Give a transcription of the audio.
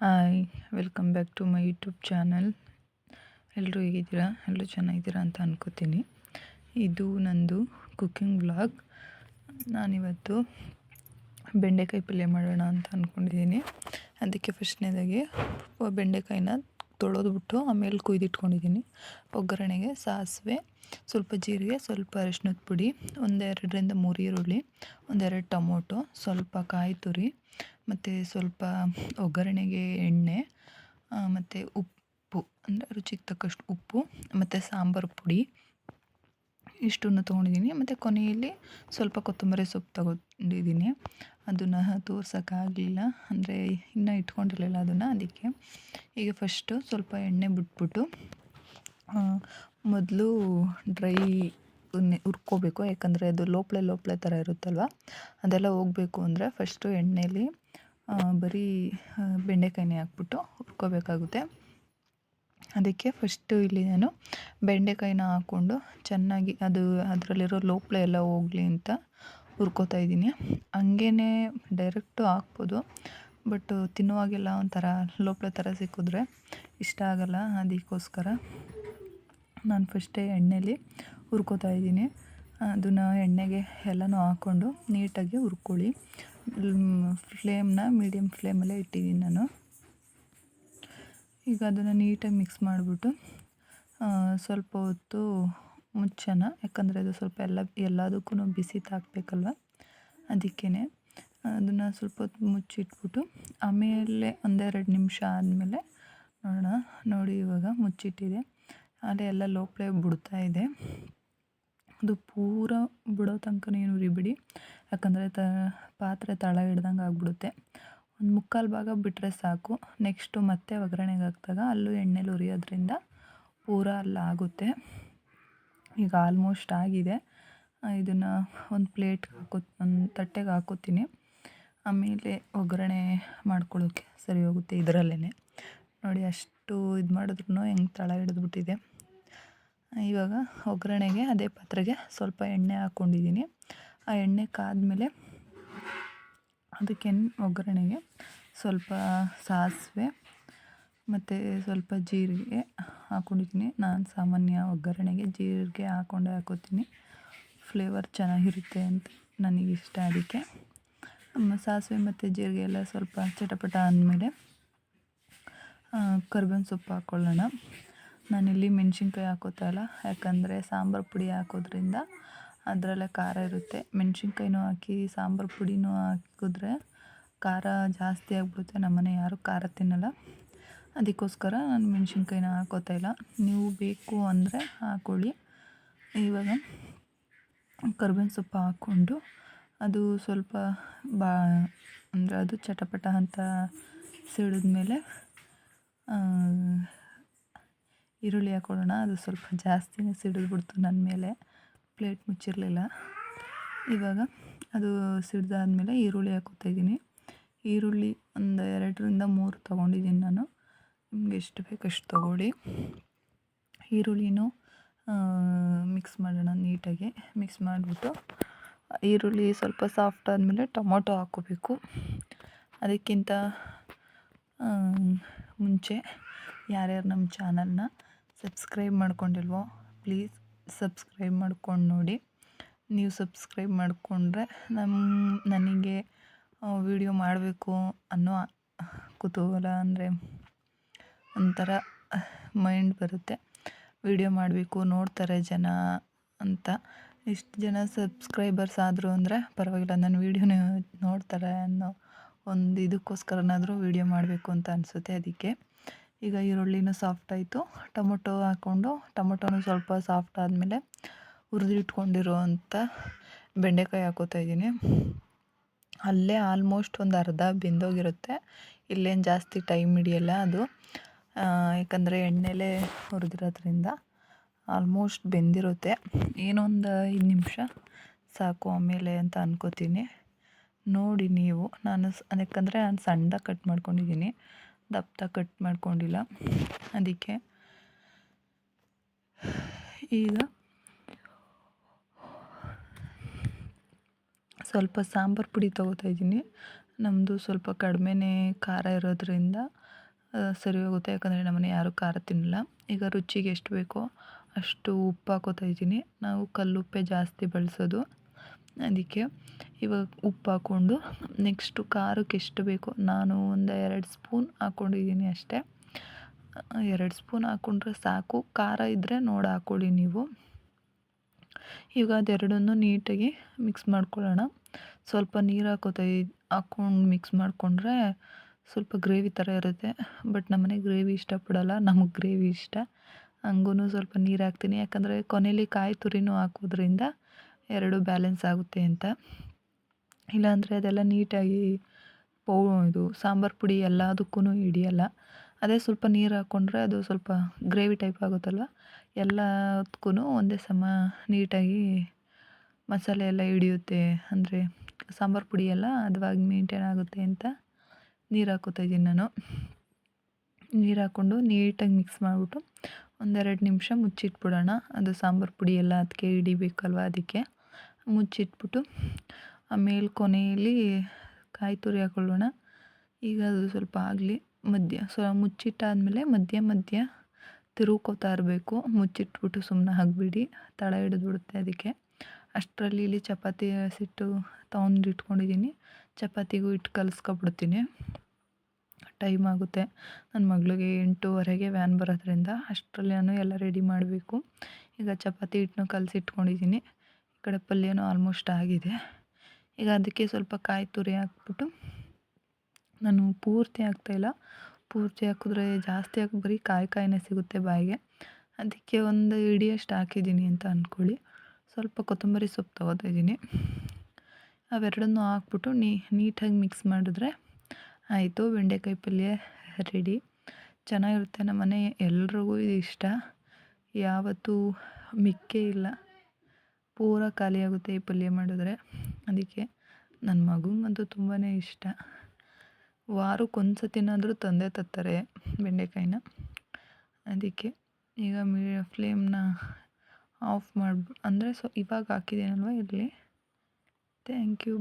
Hi welcome back to my YouTube channel ಎಲ್ಲರೂ ಹೇಗಿದ್ದೀರಾ? ಎಲ್ಲರೂ ಚೆನ್ನಾಗಿದ್ದೀರಾ ಅಂತ ಅನ್ಕೋತೀನಿ. ಇದು ನಂದು ಕುಕ್ಕಿಂಗ್ ವ್ಲಾಗ್ ನಾನಿವತ್ತು ಬೆಂಡೆಕಾಯಿ ಪಲ್ಯ ಮಾಡೋಣ ಅಂತ ಅಂದ್ಕೊಂಡಿದ್ದೀನಿ ಅದಕ್ಕೆ ಫಸ್ಟ್ನೇದಾಗಿ ಬೆಂಡೆಕಾಯಿನ ತೊಳೆದ್ಬಿಟ್ಟು ಆಮೇಲೆ ಕುಯ್ದಿಟ್ಕೊಂಡಿದ್ದೀನಿ. ಒಗ್ಗರಣೆಗೆ ಸಾಸಿವೆ, ಸ್ವಲ್ಪ ಜೀರಿಗೆ, ಸ್ವಲ್ಪ ಅರಿಶಿನದ ಪುಡಿ, ಒಂದೆರಡರಿಂದ ಮೂರು ಈರುಳ್ಳಿ, ಒಂದೆರಡು ಟೊಮೊಟೊ, ಸ್ವಲ್ಪ ಕಾಯಿ ತುರಿ ಮತ್ತು ಸ್ವಲ್ಪ ಒಗ್ಗರಣೆಗೆ ಎಣ್ಣೆ ಮತ್ತು ಉಪ್ಪು, ಅಂದರೆ ರುಚಿಗೆ ತಕ್ಕಷ್ಟು ಉಪ್ಪು, ಮತ್ತು ಸಾಂಬಾರು ಪುಡಿ ಇಷ್ಟನ್ನು ತೊಗೊಂಡಿದ್ದೀನಿ. ಮತ್ತು ಕೊನೆಯಲ್ಲಿ ಸ್ವಲ್ಪ ಕೊತ್ತಂಬರಿ ಸೊಪ್ಪು ತಗೊಂಡಿದ್ದೀನಿ. ಅದನ್ನು ತೋರ್ಸೋಕ್ಕಾಗಲಿಲ್ಲ. ಅಂದರೆ ಇನ್ನೂ ಇಟ್ಕೊಂಡಿರಲಿಲ್ಲ ಅದನ್ನು ಅದಕ್ಕೆ. ಈಗ ಫಸ್ಟು ಸ್ವಲ್ಪ ಎಣ್ಣೆ ಬಿಟ್ಬಿಟ್ಟು ಮೊದಲು ಡ್ರೈ ಹುರ್ಕೋಬೇಕು. ಯಾಕಂದರೆ ಅದು ಲೋಪಳೆ ಲೋಪಳೆ ಥರ ಇರುತ್ತಲ್ವ? ಅದೆಲ್ಲ ಹೋಗಬೇಕು ಅಂದರೆ ಫಸ್ಟು ಎಣ್ಣೆಲಿ ಬರೀ ಬೆಂಡೆಕಾಯಿನೇ ಹಾಕ್ಬಿಟ್ಟು ಹುರ್ಕೋಬೇಕಾಗುತ್ತೆ. ಅದಕ್ಕೆ ಫಸ್ಟು ಇಲ್ಲಿ ನಾನು ಬೆಂಡೆಕಾಯಿನ ಹಾಕ್ಕೊಂಡು ಚೆನ್ನಾಗಿ ಅದು ಅದರಲ್ಲಿರೋ ಲೋಪಳೆ ಎಲ್ಲ ಹೋಗಲಿ ಅಂತ ಹುರ್ಕೋತಾ ಇದ್ದೀನಿ. ಹಂಗೇ ಡೈರೆಕ್ಟು ಹಾಕ್ಬೋದು ಬಟ್ ತಿನ್ನುವಾಗೆಲ್ಲ ಒಂಥರ ಲೋಪಳೆ ಥರ ಸಿಕ್ಕಿದ್ರೆ ಇಷ್ಟ ಆಗೋಲ್ಲ. ಅದಕ್ಕೋಸ್ಕರ ನಾನು ಫಸ್ಟೇ ಎಣ್ಣೆಲಿ ಹುರ್ಕೋತಾ ಇದ್ದೀನಿ. ಅದನ್ನು ಎಣ್ಣೆಗೆ ಎಲ್ಲನೂ ಹಾಕ್ಕೊಂಡು ನೀಟಾಗಿ ಹುರ್ಕೊಳ್ಳಿ. ಫ್ಲೇಮ್ನ ಮೀಡಿಯಮ್ ಫ್ಲೇಮಲ್ಲೇ ಇಟ್ಟಿದ್ದೀನಿ ನಾನು. ಈಗ ಅದನ್ನು ನೀಟಾಗಿ ಮಿಕ್ಸ್ ಮಾಡಿಬಿಟ್ಟು ಸ್ವಲ್ಪ ಹೊತ್ತು ಮುಚ್ಚೋಣ. ಯಾಕಂದರೆ ಅದು ಸ್ವಲ್ಪ ಎಲ್ಲ ಎಲ್ಲದಕ್ಕೂ ಬಿಸಿ ತಾಕಬೇಕಲ್ವ? ಅದಕ್ಕೇ ಅದನ್ನು ಸ್ವಲ್ಪ ಹೊತ್ತು ಮುಚ್ಚಿಟ್ಬಿಟ್ಟು, ಆಮೇಲೆ ಒಂದೆರಡು ನಿಮಿಷ ಆದಮೇಲೆ ನೋಡೋಣ. ನೋಡಿ ಇವಾಗ ಮುಚ್ಚಿಟ್ಟಿದೆ. ಅದೇ ಎಲ್ಲ ಲೋಪಲೆ ಬಿಡ್ತಾ ಇದೆ. ಅದು ಪೂರ ಬಿಡೋ ತನಕ ಏನು ಉರಿಬಿಡಿ. ಯಾಕಂದರೆ ತ, ಪಾತ್ರೆ ತಳ ಹಿಡ್ದಂಗೆ ಆಗಿಬಿಡುತ್ತೆ. ಒಂದು ಮುಕ್ಕಾಲು ಭಾಗ ಬಿಟ್ಟರೆ ಸಾಕು. ನೆಕ್ಸ್ಟು ಮತ್ತೆ ಒಗ್ಗರಣೆಗೆ ಹಾಕಿದಾಗ ಅಲ್ಲೂ ಎಣ್ಣೆಲಿ ಉರಿಯೋದ್ರಿಂದ ಪೂರ ಆಗುತ್ತೆ. ಈಗ ಆಲ್ಮೋಸ್ಟ್ ಆಗಿದೆ. ಇದನ್ನು ಒಂದು ಪ್ಲೇಟ್ಗೆ ಹಾಕೋ, ಒಂದು ತಟ್ಟೆಗೆ ಹಾಕೋತೀನಿ. ಆಮೇಲೆ ಒಗ್ಗರಣೆ ಮಾಡ್ಕೊಳ್ಳೋಕ್ಕೆ ಸರಿ ಹೋಗುತ್ತೆ ಇದರಲ್ಲೇ ನೋಡಿ ಅಷ್ಟು ಇದು ಮಾಡಿದ್ರು ಹೆಂಗೆ ತಳ ಹಿಡಿದ್ಬಿಟ್ಟಿದೆ. ಇವಾಗ ಒಗ್ಗರಣೆಗೆ ಅದೇ ಪಾತ್ರೆಗೆ ಸ್ವಲ್ಪ ಎಣ್ಣೆ ಹಾಕ್ಕೊಂಡಿದ್ದೀನಿ ಆ ಎಣ್ಣೆ ಕಾದ್ಮೇಲೆ ಅದಕ್ಕೆ ಒಗ್ಗರಣೆಗೆ ಸ್ವಲ್ಪ ಸಾಸಿವೆ ಮತ್ತು ಸ್ವಲ್ಪ ಜೀರಿಗೆ ಹಾಕೊಂಡಿದ್ದೀನಿ. ನಾನು ಸಾಮಾನ್ಯ ಒಗ್ಗರಣೆಗೆ ಜೀರಿಗೆ ಹಾಕೊಂಡೇ ಹಾಕೋತೀನಿ. ಫ್ಲೇವರ್ ಚೆನ್ನಾಗಿರುತ್ತೆ ಅಂತ ನನಗಿಷ್ಟ ಅದಕ್ಕೆ. ಸಾಸಿವೆ ಮತ್ತು ಜೀರಿಗೆ ಎಲ್ಲ ಸ್ವಲ್ಪ ಚಟಪಟ ಅಂದಮೇಲೆ ಕರ್ಬೇವಿನ ಸೊಪ್ಪು ಹಾಕ್ಕೊಳ್ಳೋಣ ನಾನಿಲ್ಲಿ ಮೆಣಸಿನ್ಕಾಯಿ ಹಾಕೋತಾ ಇಲ್ಲ. ಯಾಕಂದರೆ ಸಾಂಬಾರು ಪುಡಿ ಹಾಕೋದ್ರಿಂದ ಅದರಲ್ಲೇ ಖಾರ ಇರುತ್ತೆ. ಮೆಣ್ಸಿನ್ಕಾಯಿನೂ ಹಾಕಿ, ಸಾಂಬಾರು ಪುಡಿನೂ ಹಾಕಿದ್ರೆ ಖಾರ ಜಾಸ್ತಿ ಆಗಿಬಿಡುತ್ತೆ. ನಮ್ಮನೆ ಯಾರೂ ಖಾರ ತಿನ್ನಲ್ಲ. ಅದಕ್ಕೋಸ್ಕರ ನಾನು ಮೆಣ್ಸಿನ್ಕಾಯಿನ ಹಾಕೋತಾ ಇಲ್ಲ. ನೀವು ಬೇಕು ಅಂದರೆ ಹಾಕ್ಕೊಳ್ಳಿ ಇವಾಗ ಕರ್ಬೇವಿನ ಸೊಪ್ಪು ಹಾಕ್ಕೊಂಡು ಅದು ಸ್ವಲ್ಪ ಬಾ ಅಂದರೆ ಅದು ಚಟಪಟ ಅಂತ ಸಿಡಿದ್ಮೇಲೆ ಈರುಳ್ಳಿ ಹಾಕ್ಕೊಳ್ಳೋಣ ಅದು ಸ್ವಲ್ಪ ಜಾಸ್ತಿನೇ ಸಿಡಿದ್ಬಿಡ್ತು ನನ್ನ ಮೇಲೆ ಪ್ಲೇಟ್ ಮುಚ್ಚಿರಲಿಲ್ಲ. ಇವಾಗ ಅದು ಸಿಡ್ದಾದಮೇಲೆ ಈರುಳ್ಳಿ ಹಾಕೋತಾ ಇದ್ದೀನಿ. ಈರುಳ್ಳಿ ಒಂದು ಎರಡರಿಂದ ಮೂರು ತೊಗೊಂಡಿದ್ದೀನಿ ನಾನು. ನಿಮ್ಗೆ ಎಷ್ಟು ಬೇಕು ಅಷ್ಟು ತೊಗೊಳ್ಳಿ. ಈರುಳ್ಳಿನೂ ಮಿಕ್ಸ್ ಮಾಡೋಣ ನೀಟಾಗಿ. ಮಿಕ್ಸ್ ಮಾಡಿಬಿಟ್ಟು, ಈರುಳ್ಳಿ ಸ್ವಲ್ಪ ಸಾಫ್ಟ್ ಆದಮೇಲೆ ಟೊಮೊಟೊ ಹಾಕೋಬೇಕು. ಅದಕ್ಕಿಂತ ಮುಂಚೆ ಯಾರ್ಯಾರು ನಮ್ಮ ಚಾನಲ್ನ ಸಬ್ಸ್ಕ್ರೈಬ್ ಮಾಡ್ಕೊಂಡಿಲ್ವೋ ಪ್ಲೀಸ್ ಸಬ್ಸ್ಕ್ರೈಬ್ ಮಾಡ್ಕೊಂಡು ನೋಡಿ. ನೀವು ಸಬ್ಸ್ಕ್ರೈಬ್ ಮಾಡಿಕೊಂಡ್ರೆ ನಮ್ಮ ನನಗೆ ವಿಡಿಯೋ ಮಾಡಬೇಕು ಅನ್ನೋ ಕುತೂಹಲ ಅಂದರೆ ಒಂಥರ ಮೈಂಡ್ ಬರುತ್ತೆ. ವಿಡಿಯೋ ಮಾಡಬೇಕು, ನೋಡ್ತಾರೆ ಜನ ಅಂತ. ಇಷ್ಟು ಜನ ಸಬ್ಸ್ಕ್ರೈಬರ್ಸ್ ಆದರು ಅಂದರೆ ಪರವಾಗಿಲ್ಲ ನನ್ನ ವೀಡಿಯೋನೇ ನೋಡ್ತಾರೆ ಅನ್ನೋ ಒಂದು ಇದಕ್ಕೋಸ್ಕರನಾದರೂ ವೀಡಿಯೋ ಮಾಡಬೇಕು ಅಂತ ಅನಿಸುತ್ತೆ ಅದಕ್ಕೆ. ಈಗ ಈರುಳ್ಳಿನೂ ಸಾಫ್ಟ್ ಆಯಿತು. ಟೊಮೊಟೊ ಹಾಕ್ಕೊಂಡು, ಟೊಮೊಟೊನೂ ಸ್ವಲ್ಪ ಸಾಫ್ಟ್ ಆದಮೇಲೆ ಹುರಿದಿಟ್ಕೊಂಡಿರುವಂಥ ಬೆಂಡೆಕಾಯಿ ಹಾಕೋತಾ ಇದ್ದೀನಿ. ಅಲ್ಲೇ ಆಲ್ಮೋಸ್ಟ್ ಒಂದು ಅರ್ಧ ಬೆಂದೋಗಿರುತ್ತೆ. ಇಲ್ಲೇನು ಜಾಸ್ತಿ ಟೈಮ್ ಹಿಡಿಯಲ್ಲ ಅದು. ಯಾಕಂದರೆ ಎಣ್ಣೆಲೇ ಹುರಿದಿರೋದ್ರಿಂದ ಆಲ್ಮೋಸ್ಟ್ ಬೆಂದಿರುತ್ತೆ. ಏನೊಂದು ಐದು ನಿಮಿಷ ಸಾಕು ಆಮೇಲೆ ಅಂತ ಅನ್ಕೋತೀನಿ. ನೋಡಿ ನೀವು. ನಾನು ಯಾಕಂದರೆ ನಾನು ಸಣ್ಣದಾಗಿ ಕಟ್ ಮಾಡ್ಕೊಂಡಿದ್ದೀನಿ. ದಪ್ಪ ಕಟ್ ಮಾಡ್ಕೊಂಡಿಲ್ಲ. ಅದಕ್ಕೆ ಈಗ ಸ್ವಲ್ಪ ಸಾಂಬಾರು ಪುಡಿ ತೊಗೋತಾ ಇದ್ದೀನಿ. ನಮ್ಮದು ಸ್ವಲ್ಪ ಕಡಿಮೆನೇ ಖಾರ ಇರೋದ್ರಿಂದ ಸರಿ ಹೋಗುತ್ತೆ. ಯಾಕಂದರೆ ನಮ್ಮನೆ ಯಾರೂ ಖಾರ ತಿನ್ನಲ್ಲ. ಈಗ ರುಚಿಗೆ ಎಷ್ಟು ಬೇಕೋ ಅಷ್ಟು ಉಪ್ಪು ಹಾಕೋತಾ ಇದ್ದೀನಿ. ನಾವು ಕಲ್ಲುಪ್ಪೆ ಜಾಸ್ತಿ ಬಳಸೋದು. ಅದಕ್ಕೆ ಇವಾಗ ಉಪ್ಪು ಹಾಕ್ಕೊಂಡು ನೆಕ್ಸ್ಟು ಖಾರಕ್ಕೆ ಎಷ್ಟು ಬೇಕು ನಾನು ಒಂದು ಎರಡು ಸ್ಪೂನ್ ಹಾಕ್ಕೊಂಡಿದ್ದೀನಿ ಅಷ್ಟೇ. ಎರಡು ಸ್ಪೂನ್ ಹಾಕ್ಕೊಂಡ್ರೆ ಸಾಕು. ಖಾರ ಇದ್ದರೆ ನೋಡಿ ಹಾಕ್ಕೊಳ್ಳಿ ನೀವು. ಈಗ ಅದೆರಡನ್ನೂ ನೀಟಾಗಿ ಮಿಕ್ಸ್ ಮಾಡ್ಕೊಳ್ಳೋಣ. ಸ್ವಲ್ಪ ನೀರು ಹಾಕೋತಾ ಹಾಕ್ಕೊಂಡು ಮಿಕ್ಸ್ ಮಾಡಿಕೊಂಡ್ರೆ ಸ್ವಲ್ಪ ಗ್ರೇವಿ ಥರ ಇರುತ್ತೆ. ಬಟ್ ನಮ್ಮನೆ ಗ್ರೇವಿ ಇಷ್ಟಪಡಲ್ಲ. ನಮಗೆ ಗ್ರೇವಿ ಇಷ್ಟ. ಹಂಗೂ ಸ್ವಲ್ಪ ನೀರು ಹಾಕ್ತೀನಿ. ಯಾಕಂದರೆ ಕೊನೆಯಲ್ಲಿ ಕಾಯಿ ತುರಿನೂ ಹಾಕೋದ್ರಿಂದ ಎರಡು ಬ್ಯಾಲೆನ್ಸ್ ಆಗುತ್ತೆ ಅಂತ. ಇಲ್ಲಾಂದರೆ ಅದೆಲ್ಲ ನೀಟಾಗಿ ಪೌ, ಇದು ಸಾಂಬಾರು ಪುಡಿ ಎಲ್ಲದಕ್ಕೂ ಹಿಡಿಯಲ್ಲ. ಅದೇ ಸ್ವಲ್ಪ ನೀರು ಹಾಕ್ಕೊಂಡ್ರೆ ಅದು ಸ್ವಲ್ಪ ಗ್ರೇವಿ ಟೈಪ್ ಆಗುತ್ತಲ್ವ? ಎಲ್ಲದಕ್ಕೂ ಒಂದೇ ಸಮ ನೀಟಾಗಿ ಮಸಾಲೆ ಎಲ್ಲ ಹಿಡಿಯುತ್ತೆ. ಅಂದರೆ ಸಾಂಬಾರು ಪುಡಿ ಎಲ್ಲ ಅದವಾಗಿ ಮೇಂಟೈನ್ ಆಗುತ್ತೆ ಅಂತ ನೀರು ಹಾಕೋತಾ ಇದ್ದೀನಿ ನಾನು. ನೀರು ಹಾಕ್ಕೊಂಡು ನೀಟಾಗಿ ಮಿಕ್ಸ್ ಮಾಡಿಬಿಟ್ಟು ಒಂದೆರಡು ನಿಮಿಷ ಮುಚ್ಚಿಟ್ಬಿಡೋಣ. ಅದು ಸಾಂಬಾರು ಪುಡಿ ಎಲ್ಲ ಅದಕ್ಕೆ ಹಿಡಿಬೇಕಲ್ವ ಅದಕ್ಕೆ. ಮುಚ್ಚಿಟ್ಬಿಟ್ಟು ಆಮೇಲೆ ಕೊನೆಯಲ್ಲಿ ಕಾಯಿ ತುರಿ ಹಾಕ್ಕೊಳ್ಳೋಣ ಈಗ ಅದು ಸ್ವಲ್ಪ ಆಗಲಿ, ಮಧ್ಯ, ಸೊ ಮುಚ್ಚಿಟ್ಟಾದಮೇಲೆ ಮಧ್ಯ ಮಧ್ಯ ತಿರುಗ್ಕೋತಾ ಇರಬೇಕು. ಮುಚ್ಚಿಟ್ಬಿಟ್ಟು ಸುಮ್ಮನೆ ಹಾಕ್ಬಿಡಿ, ತಳ ಹಿಡಿದ್ಬಿಡುತ್ತೆ ಅದಕ್ಕೆ. ಅಷ್ಟರಲ್ಲಿ ಇಲ್ಲಿ ಚಪಾತಿ ಹಸಿಟ್ಟು ತೊಗೊಂಡು ಇಟ್ಕೊಂಡಿದ್ದೀನಿ. ಚಪಾತಿಗೂ ಹಿಟ್ಟು ಕಲಿಸ್ಕೊಬಿಡ್ತೀನಿ. ಟೈಮ್ ಆಗುತ್ತೆ. ನನ್ನ ಮಗಳಿಗೆ ಎಂಟೂವರೆಗೆ ವ್ಯಾನ್ ಬರೋದ್ರಿಂದ ಅಷ್ಟರಲ್ಲಿ ನಾನು ಎಲ್ಲ ರೆಡಿ ಮಾಡಬೇಕು. ಈಗ ಚಪಾತಿ ಹಿಟ್ಟನ್ನು ಕಲಸಿ ಇಟ್ಕೊಂಡಿದ್ದೀನಿ ಈ ಕಡೆ ಪಲ್ಯನೂ ಆಲ್ಮೋಸ್ಟ್ ಆಗಿದೆ. ಈಗ ಅದಕ್ಕೆ ಸ್ವಲ್ಪ ಕಾಯಿ ತುರಿ ಹಾಕ್ಬಿಟ್ಟು ನಾನು ಪೂರ್ತಿ ಹಾಕ್ತಾಯಿಲ್ಲ ಪೂರ್ತಿ ಹಾಕಿದ್ರೆ ಜಾಸ್ತಿ ಹಾಕಿ ಬರೀ ಕಾಯಿ ಕಾಯಿನೇ ಸಿಗುತ್ತೆ ಬಾಯಿಗೆ. ಅದಕ್ಕೆ ಒಂದು ಹಿಡಿಯಷ್ಟು ಹಾಕಿದ್ದೀನಿ ಅಂತ ಅಂದ್ಕೊಳ್ಳಿ. ಸ್ವಲ್ಪ ಕೊತ್ತಂಬರಿ ಸೊಪ್ಪು ತೊಗೋತಾ ಇದ್ದೀನಿ. ಅವೆರಡನ್ನೂ ಹಾಕ್ಬಿಟ್ಟು ನೀಟಾಗಿ ಮಿಕ್ಸ್ ಮಾಡಿದ್ರೆ ಆಯಿತು. ಬೆಂಡೆಕಾಯಿ ಪಲ್ಯ ರೆಡಿ ಚೆನ್ನಾಗಿರುತ್ತೆ. ನಮ್ಮನೆ ಎಲ್ರಿಗೂ ಇದು ಇಷ್ಟ. ಯಾವತ್ತೂ ಮಿಕ್ಕೇ ಇಲ್ಲ. ಪೂರ ಖಾಲಿಯಾಗುತ್ತೆ ಈ ಪಲ್ಯ ಮಾಡಿದ್ರೆ. ಅದಕ್ಕೆ ನನ್ನ ಮಗುಗಂತೂ ತುಂಬಾ ಇಷ್ಟ. ವಾರಕ್ಕೆ ಒಂದು ಸತಿನಾದರೂ ತಂದೇ ತರ್ತಾರೆ ಬೆಂಡೆಕಾಯಿನ. ಅದಕ್ಕೆ ಈಗ ಮೀ, ಫ್ಲೇಮ್ನ ಆಫ್ ಮಾಡಿ ಅಂದರೆ ಸೊ ಇವಾಗ ಹಾಕಿದ್ದೀನಲ್ವ ಇರಲಿ ಥ್ಯಾಂಕ್ ಯು.